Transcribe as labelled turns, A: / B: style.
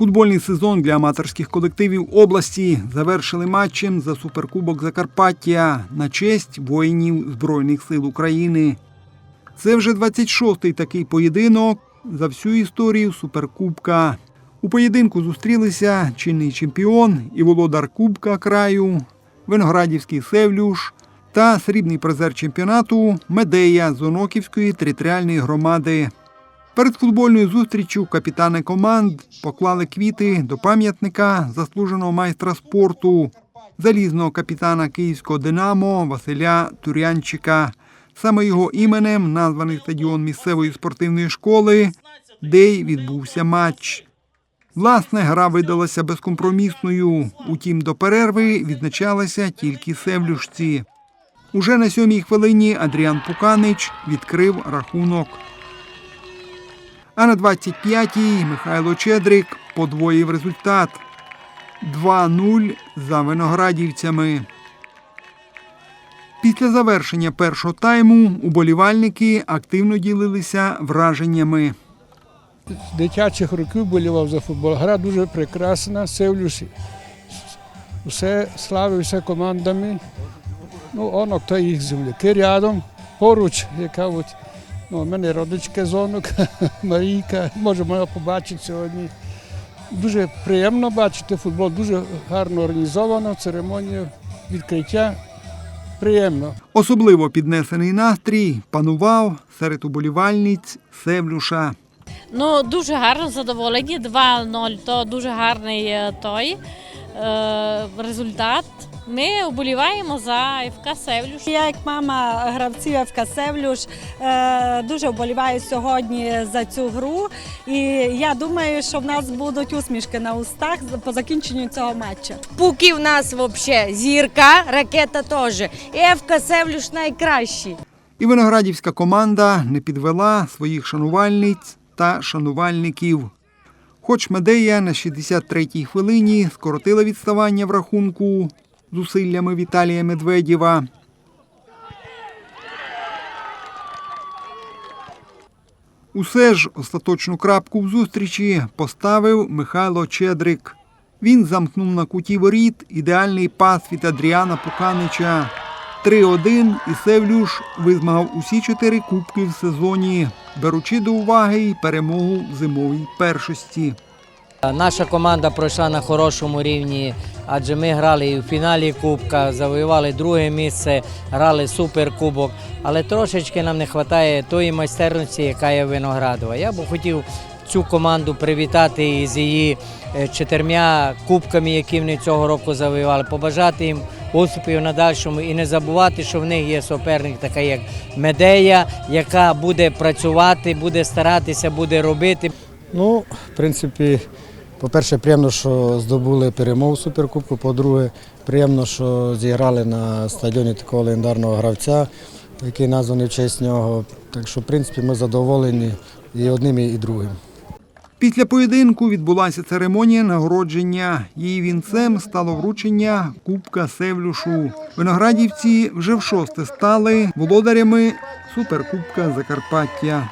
A: Футбольний сезон для аматорських колективів області завершили матчем за суперкубок Закарпаття на честь воїнів Збройних сил України. Це вже 26-й такий поєдинок за всю історію суперкубка. У поєдинку зустрілися чинний чемпіон і володар Кубка краю, Виноградівський Севлюш та срібний призер чемпіонату Медея з Оноківської територіальної громади. Перед футбольною зустріччю капітани команд поклали квіти до пам'ятника заслуженого майстра спорту, залізного капітана київського Динамо Василя Турянчика. Саме його іменем названий стадіон місцевої спортивної школи, де й відбувся матч. Власне, гра видалася безкомпромісною. Утім, до перерви відзначалися тільки севлюшці. Уже на сьомій хвилині Адріан Пуканич відкрив рахунок. А на 25-й Михайло Чедрик подвоїв результат 2-0 за виноградівцями. Після завершення першого тайму уболівальники активно ділилися враженнями.
B: З дитячих років болівав за футбол. Гра дуже прекрасна, Севлюс усе славився командами. Ну, онок то їх земляки рядом, поруч, яка от, ну, у мене родичка зонок, Марійка, можемо його побачити сьогодні. Дуже приємно бачити футбол, дуже гарно організовано, церемонія відкриття. Приємно.
A: Особливо піднесений настрій панував серед уболівальниць Севлюша.
C: Ну, дуже гарно задоволені. 2-0 то дуже гарний е, той е, результат. Ми вболіваємо за ФК Севлюш.
D: Я як мама гравців ФК Севлюш е, дуже вболіваю сьогодні за цю гру. І я думаю, що в нас будуть усмішки на устах по закінченню цього матчу.
E: Пуки в нас взагалі зірка, ракета теж. І ФК Севлюш найкращий.
A: І виноградівська команда не підвела своїх шанувальниць та шанувальників. Хоч Медея на 63-й хвилині скоротила відставання в рахунку зусиллями Віталія Медведєва. Усе ж остаточну крапку в зустрічі поставив Михайло Чедрик. Він замкнув на куті воріт ідеальний пас від Адріана Пуканича. 3-1 і Севлюш визмагав усі чотири кубки в сезоні, беручи до уваги й перемогу зимовій першості.
F: Наша команда пройшла на хорошому рівні, адже ми грали і в фіналі Кубка, завоювали друге місце, грали суперкубок. Але трошечки нам не вистачає тої майстерності, яка є Виноградова. Я б хотів цю команду привітати із її е, чотирма кубками, які вони цього року завоювали, побажати їм успіхів на дальшому і не забувати, що в них є суперник, така як Медея, яка буде працювати, буде старатися, буде робити.
G: Ну, в принципі, по-перше, приємно, що здобули перемогу Суперкубку. По-друге, приємно, що зіграли на стадіоні такого легендарного гравця, який названий в честь нього. Так що, в принципі, ми задоволені і одним, і другим.
A: Після поєдинку відбулася церемонія нагородження. Її вінцем стало вручення Кубка Севлюшу. Виноградівці вже в шосте стали володарями Суперкубка Закарпаття.